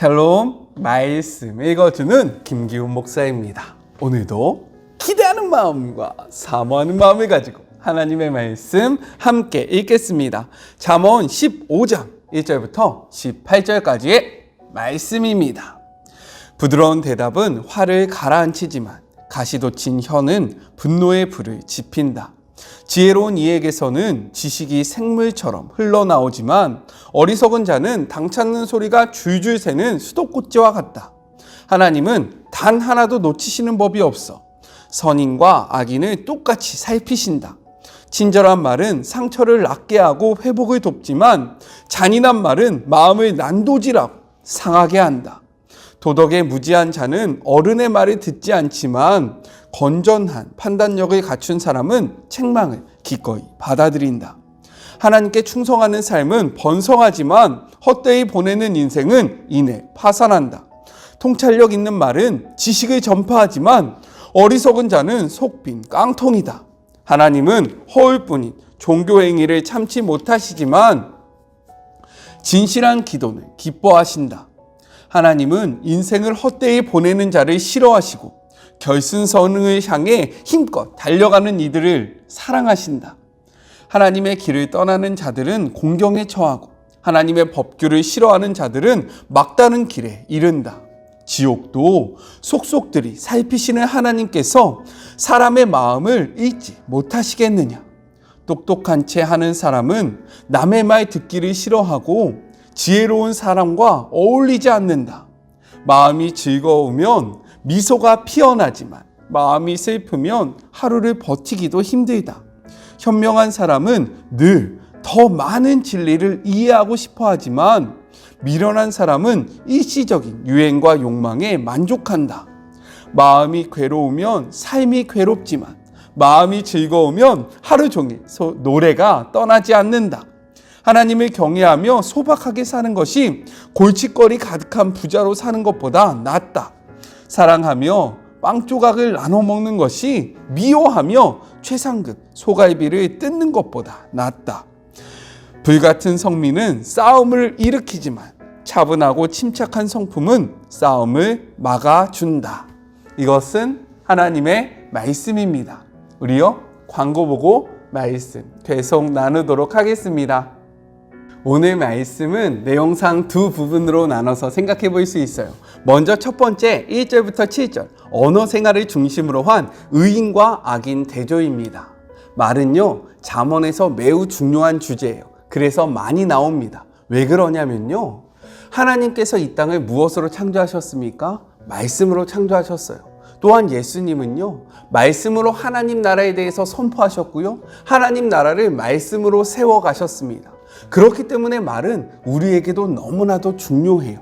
샬롬 말씀 읽어주는 김기훈 목사입니다. 오늘도 기대하는 마음과 사모하는 마음을 가지고 하나님의 말씀 함께 읽겠습니다. 잠언 15장 1절부터 18절까지의 말씀입니다. 부드러운 대답은 화를 가라앉히지만 가시돋친 혀는 분노의 불을 지핀다. 지혜로운 이에게서는 지식이 생물처럼 흘러나오지만 어리석은 자는 당 찾는 소리가 줄줄 새는 수도꼭지와 같다. 하나님은 단 하나도 놓치시는 법이 없어 선인과 악인을 똑같이 살피신다. 친절한 말은 상처를 낫게 하고 회복을 돕지만 잔인한 말은 마음을 난도질하고 상하게 한다. 도덕에 무지한 자는 어른의 말을 듣지 않지만 건전한 판단력을 갖춘 사람은 책망을 기꺼이 받아들인다. 하나님께 충성하는 삶은 번성하지만 헛되이 보내는 인생은 이내 파산한다. 통찰력 있는 말은 지식을 전파하지만 어리석은 자는 속빈 깡통이다. 하나님은 허울뿐인 종교 행위를 참지 못하시지만 진실한 기도는 기뻐하신다. 하나님은 인생을 헛되이 보내는 자를 싫어하시고 결승선을 향해 힘껏 달려가는 이들을 사랑하신다. 하나님의 길을 떠나는 자들은 공경에 처하고 하나님의 법규를 싫어하는 자들은 막다른 길에 이른다. 지옥도 속속들이 살피시는 하나님께서 사람의 마음을 읽지 못하시겠느냐? 똑똑한 채 하는 사람은 남의 말 듣기를 싫어하고 지혜로운 사람과 어울리지 않는다. 마음이 즐거우면 미소가 피어나지만 마음이 슬프면 하루를 버티기도 힘들다. 현명한 사람은 늘 더 많은 진리를 이해하고 싶어 하지만 미련한 사람은 일시적인 유행과 욕망에 만족한다. 마음이 괴로우면 삶이 괴롭지만 마음이 즐거우면 하루 종일 소, 노래가 떠나지 않는다. 하나님을 경외하며 소박하게 사는 것이 골칫거리 가득한 부자로 사는 것보다 낫다. 사랑하며 빵 조각을 나눠 먹는 것이 미워하며 최상급 소갈비를 뜯는 것보다 낫다. 불같은 성민은 싸움을 일으키지만 차분하고 침착한 성품은 싸움을 막아준다. 이것은 하나님의 말씀입니다. 우리요, 광고 보고 말씀 계속 나누도록 하겠습니다. 오늘 말씀은 내용상 두 부분으로 나눠서 생각해 볼 수 있어요. 먼저 첫 번째 1절부터 7절 언어 생활을 중심으로 한 의인과 악인 대조입니다. 말은요 잠언에서 매우 중요한 주제예요. 그래서 많이 나옵니다. 왜 그러냐면요 하나님께서 이 땅을 무엇으로 창조하셨습니까? 말씀으로 창조하셨어요. 또한 예수님은요, 말씀으로 하나님 나라에 대해서 선포하셨고요, 하나님 나라를 말씀으로 세워가셨습니다. 그렇기 때문에 말은 우리에게도 너무나도 중요해요.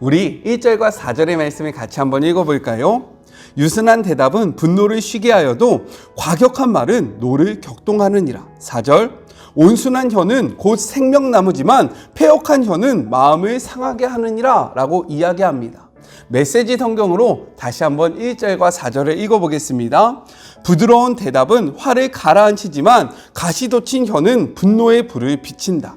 우리 1절과 4절의 말씀을 같이 한번 읽어볼까요? 유순한 대답은 분노를 쉬게 하여도 과격한 말은 노를 격동하느니라. 4절 온순한 혀는 곧 생명나무지만 폐역한 혀는 마음을 상하게 하느니라 라고 이야기합니다. 메시지 성경으로 다시 한번 1절과 4절을 읽어보겠습니다. 부드러운 대답은 화를 가라앉히지만 가시돋친 혀는 분노의 불을 비친다.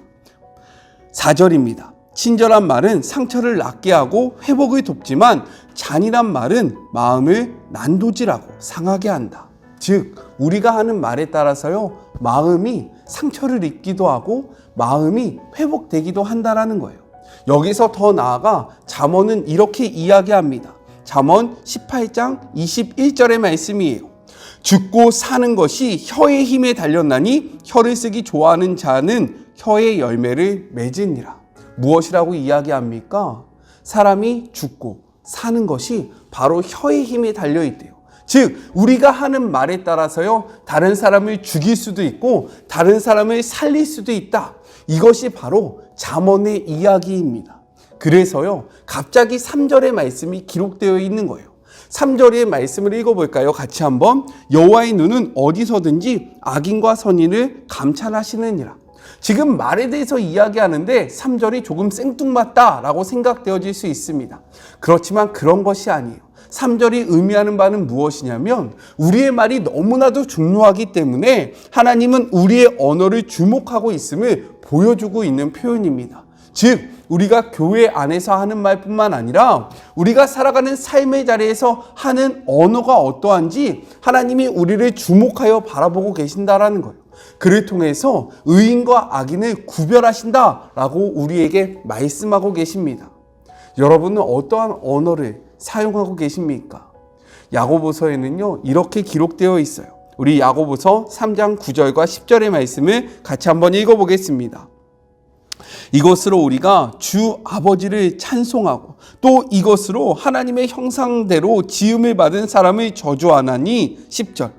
4절입니다. 친절한 말은 상처를 낫게 하고 회복을 돕지만 잔인한 말은 마음을 난도질하고 상하게 한다. 즉, 우리가 하는 말에 따라서요, 마음이 상처를 입기도 하고 마음이 회복되기도 한다라는 거예요. 여기서 더 나아가 잠언은 이렇게 이야기합니다. 잠언 18장 21절의 말씀이에요. 죽고 사는 것이 혀의 힘에 달렸나니 혀를 쓰기 좋아하는 자는 혀의 열매를 맺으니라. 무엇이라고 이야기합니까? 사람이 죽고 사는 것이 바로 혀의 힘에 달려 있대요. 즉, 우리가 하는 말에 따라서요, 다른 사람을 죽일 수도 있고, 다른 사람을 살릴 수도 있다. 이것이 바로 잠언의 이야기입니다. 그래서요, 갑자기 3절의 말씀이 기록되어 있는 거예요. 3절의 말씀을 읽어볼까요? 같이 한번. 여호와의 눈은 어디서든지 악인과 선인을 감찰하시느니라. 지금 말에 대해서 이야기하는데 3절이 조금 생뚱맞다라고 생각되어질 수 있습니다. 그렇지만 그런 것이 아니에요. 3절이 의미하는 바는 무엇이냐면 우리의 말이 너무나도 중요하기 때문에 하나님은 우리의 언어를 주목하고 있음을 보여주고 있는 표현입니다. 즉, 우리가 교회 안에서 하는 말뿐만 아니라 우리가 살아가는 삶의 자리에서 하는 언어가 어떠한지 하나님이 우리를 주목하여 바라보고 계신다라는 거예요. 그를 통해서 의인과 악인을 구별하신다라고 우리에게 말씀하고 계십니다. 여러분은 어떠한 언어를 사용하고 계십니까? 야고보서에는요, 이렇게 기록되어 있어요. 우리 야고보서 3장 9절과 10절의 말씀을 같이 한번 읽어보겠습니다. 이것으로 우리가 주 아버지를 찬송하고 또 이것으로 하나님의 형상대로 지음을 받은 사람을 저주하나니 10절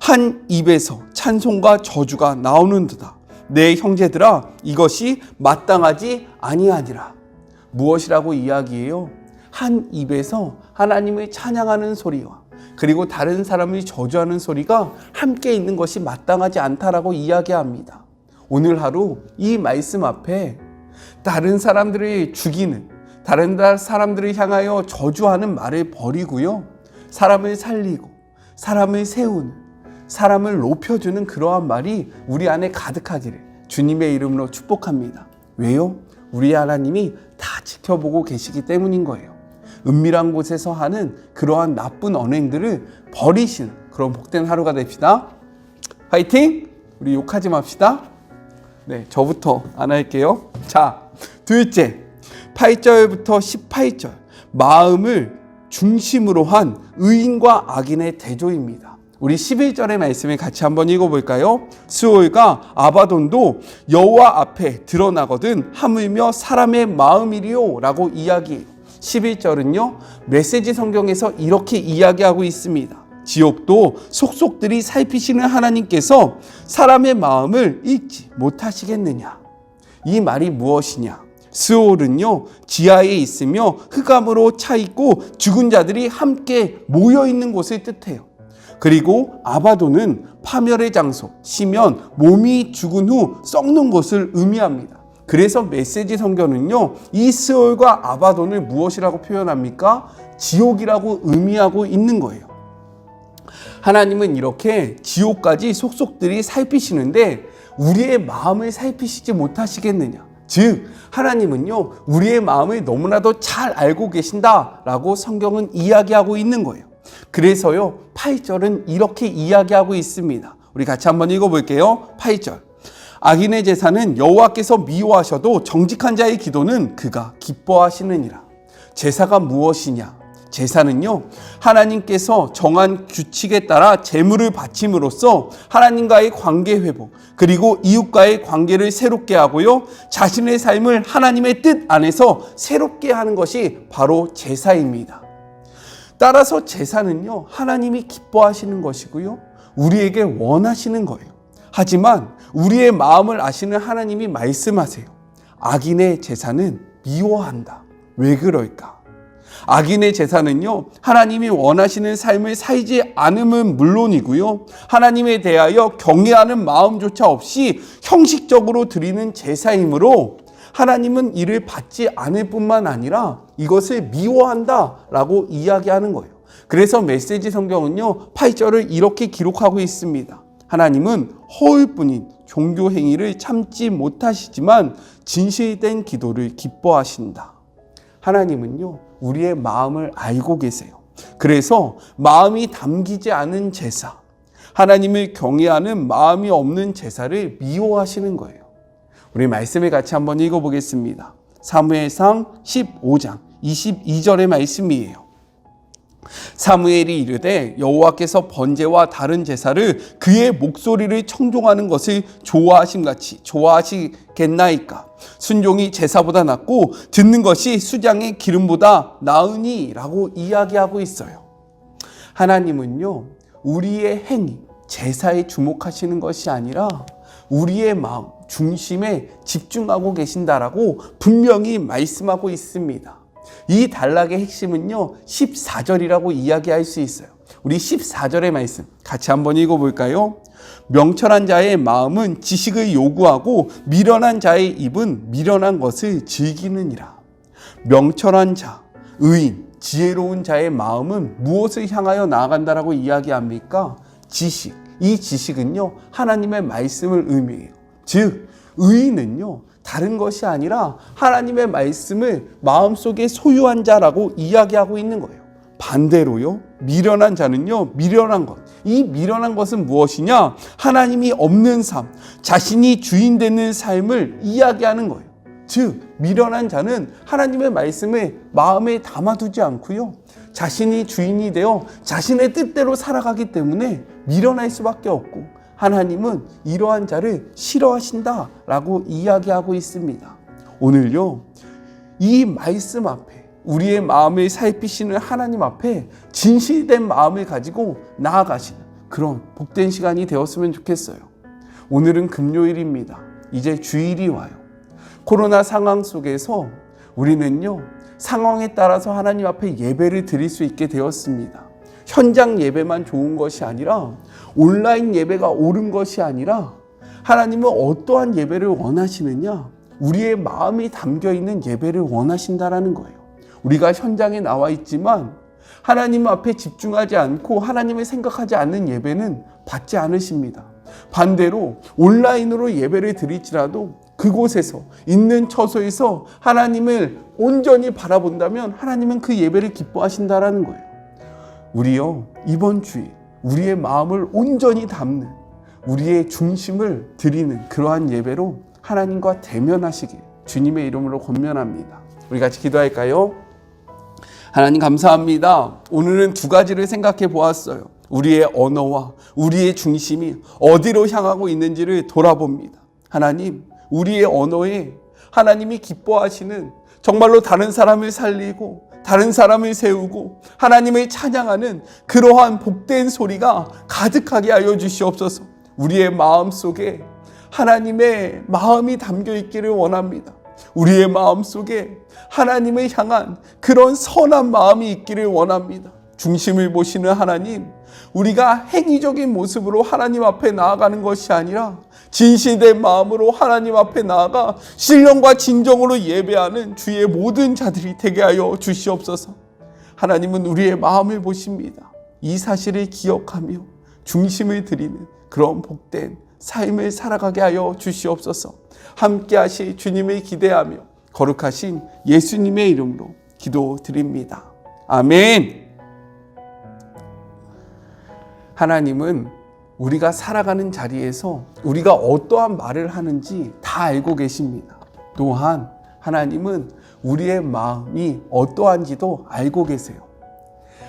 한 입에서 찬송과 저주가 나오는도다 내 형제들아 이것이 마땅하지 아니하니라 무엇이라고 이야기해요? 한 입에서 하나님을 찬양하는 소리와 그리고 다른 사람을 저주하는 소리가 함께 있는 것이 마땅하지 않다라고 이야기합니다. 오늘 하루 이 말씀 앞에 다른 사람들을 죽이는 다른 사람들을 향하여 저주하는 말을 버리고요. 사람을 살리고 사람을 세우는 사람을 높여주는 그러한 말이 우리 안에 가득하기를 주님의 이름으로 축복합니다. 왜요? 우리 하나님이 다 지켜보고 계시기 때문인 거예요. 은밀한 곳에서 하는 그러한 나쁜 언행들을 버리시는 그런 복된 하루가 됩시다. 화이팅! 우리 욕하지 맙시다. 네, 저부터 안 할게요. 자, 둘째, 8절부터 18절. 마음을 중심으로 한 의인과 악인의 대조입니다. 우리 11절의 말씀을 같이 한번 읽어볼까요? 스올과 아바돈도 여호와 앞에 드러나거든 하물며 사람의 마음이리요 라고 이야기해요. 11절은요 메시지 성경에서 이렇게 이야기하고 있습니다. 지옥도 속속들이 살피시는 하나님께서 사람의 마음을 읽지 못하시겠느냐? 이 말이 무엇이냐? 스올은요 지하에 있으며 흑암으로 차 있고 죽은 자들이 함께 모여 있는 곳을 뜻해요. 그리고 아바도는 파멸의 장소, 시면 몸이 죽은 후 썩는 것을 의미합니다. 그래서 메시지 성경은요, 이 스올과 아바돈을 무엇이라고 표현합니까? 지옥이라고 의미하고 있는 거예요. 하나님은 이렇게 지옥까지 속속들이 살피시는데 우리의 마음을 살피시지 못하시겠느냐? 즉, 하나님은요, 우리의 마음을 너무나도 잘 알고 계신다라고 성경은 이야기하고 있는 거예요. 그래서요, 8절은 이렇게 이야기하고 있습니다. 우리 같이 한번 읽어볼게요. 8절. 악인의 제사는 여호와께서 미워하셔도 정직한 자의 기도는 그가 기뻐하시느니라. 제사가 무엇이냐? 제사는요, 하나님께서 정한 규칙에 따라 제물을 바침으로써 하나님과의 관계 회복, 그리고 이웃과의 관계를 새롭게 하고요, 자신의 삶을 하나님의 뜻 안에서 새롭게 하는 것이 바로 제사입니다. 따라서 제사는요, 하나님이 기뻐하시는 것이고요, 우리에게 원하시는 거예요. 하지만 우리의 마음을 아시는 하나님이 말씀하세요. 악인의 제사는 미워한다. 왜 그럴까? 악인의 제사는요, 하나님이 원하시는 삶을 살지 않음은 물론이고요, 하나님에 대하여 경외하는 마음조차 없이 형식적으로 드리는 제사이므로 하나님은 이를 받지 않을 뿐만 아니라 이것을 미워한다 라고 이야기하는 거예요. 그래서 메시지 성경은요, 8절을 이렇게 기록하고 있습니다. 하나님은 허울 뿐인 종교 행위를 참지 못하시지만 진실된 기도를 기뻐하신다. 하나님은요, 우리의 마음을 알고 계세요. 그래서 마음이 담기지 않은 제사, 하나님을 경외하는 마음이 없는 제사를 미워하시는 거예요. 우리 말씀을 같이 한번 읽어보겠습니다. 사무엘상 15장 22절의 말씀이에요. 사무엘이 이르되 여호와께서 번제와 다른 제사를 그의 목소리를 청종하는 것을 좋아하심 같이 좋아하시겠나이까 순종이 제사보다 낫고 듣는 것이 수장의 기름보다 나으니라고 이야기하고 있어요. 하나님은요 우리의 행위 제사에 주목하시는 것이 아니라 우리의 마음 중심에 집중하고 계신다라고 분명히 말씀하고 있습니다. 이 단락의 핵심은요, 14절이라고 이야기할 수 있어요. 우리 14절의 말씀 같이 한번 읽어볼까요? 명철한 자의 마음은 지식을 요구하고 미련한 자의 입은 미련한 것을 즐기느니라. 명철한 자, 의인, 지혜로운 자의 마음은 무엇을 향하여 나아간다라고 이야기합니까? 지식. 이 지식은요, 하나님의 말씀을 의미해요. 즉, 의인은요, 다른 것이 아니라 하나님의 말씀을 마음속에 소유한 자라고 이야기하고 있는 거예요. 반대로요, 미련한 자는요, 미련한 것. 이 미련한 것은 무엇이냐? 하나님이 없는 삶, 자신이 주인 되는 삶을 이야기하는 거예요. 즉, 미련한 자는 하나님의 말씀을 마음에 담아두지 않고요. 자신이 주인이 되어 자신의 뜻대로 살아가기 때문에 미련할 수밖에 없고 하나님은 이러한 자를 싫어하신다라고 이야기하고 있습니다. 오늘요, 이 말씀 앞에 우리의 마음을 살피시는 하나님 앞에 진실된 마음을 가지고 나아가시는 그런 복된 시간이 되었으면 좋겠어요. 오늘은 금요일입니다. 이제 주일이 와요. 코로나 상황 속에서 우리는요, 상황에 따라서 하나님 앞에 예배를 드릴 수 있게 되었습니다. 현장 예배만 좋은 것이 아니라 온라인 예배가 옳은 것이 아니라 하나님은 어떠한 예배를 원하시느냐? 우리의 마음이 담겨 있는 예배를 원하신다라는 거예요. 우리가 현장에 나와 있지만 하나님 앞에 집중하지 않고 하나님을 생각하지 않는 예배는 받지 않으십니다. 반대로 온라인으로 예배를 드릴지라도 그곳에서 있는 처소에서 하나님을 온전히 바라본다면 하나님은 그 예배를 기뻐하신다라는 거예요. 우리요 이번 주에 우리의 마음을 온전히 담는 우리의 중심을 드리는 그러한 예배로 하나님과 대면하시길 주님의 이름으로 권면합니다. 우리 같이 기도할까요? 하나님 감사합니다. 오늘은 두 가지를 생각해 보았어요. 우리의 언어와 우리의 중심이 어디로 향하고 있는지를 돌아봅니다. 하나님, 우리의 언어에 하나님이 기뻐하시는 정말로 다른 사람을 살리고 다른 사람을 세우고 하나님을 찬양하는 그러한 복된 소리가 가득하게 하여 주시옵소서. 우리의 마음 속에 하나님의 마음이 담겨 있기를 원합니다. 우리의 마음 속에 하나님을 향한 그런 선한 마음이 있기를 원합니다. 중심을 보시는 하나님, 우리가 행위적인 모습으로 하나님 앞에 나아가는 것이 아니라 진실된 마음으로 하나님 앞에 나아가 신령과 진정으로 예배하는 주의 모든 자들이 되게 하여 주시옵소서. 하나님은 우리의 마음을 보십니다. 이 사실을 기억하며 중심을 드리는 그런 복된 삶을 살아가게 하여 주시옵소서. 함께 하실 주님을 기대하며 거룩하신 예수님의 이름으로 기도드립니다. 아멘. 하나님은 우리가 살아가는 자리에서 우리가 어떠한 말을 하는지 다 알고 계십니다. 또한 하나님은 우리의 마음이 어떠한지도 알고 계세요.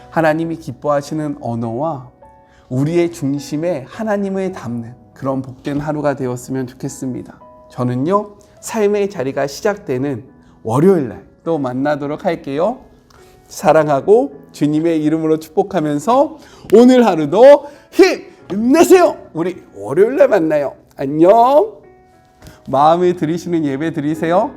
하나님이 기뻐하시는 언어와 우리의 중심에 하나님을 담는 그런 복된 하루가 되었으면 좋겠습니다. 저는요, 삶의 자리가 시작되는 월요일 날 또 만나도록 할게요. 사랑하고 주님의 이름으로 축복하면서 오늘 하루도 힘내세요. 우리 월요일 날 만나요. 안녕. 마음에 들이시는 예배 드리세요.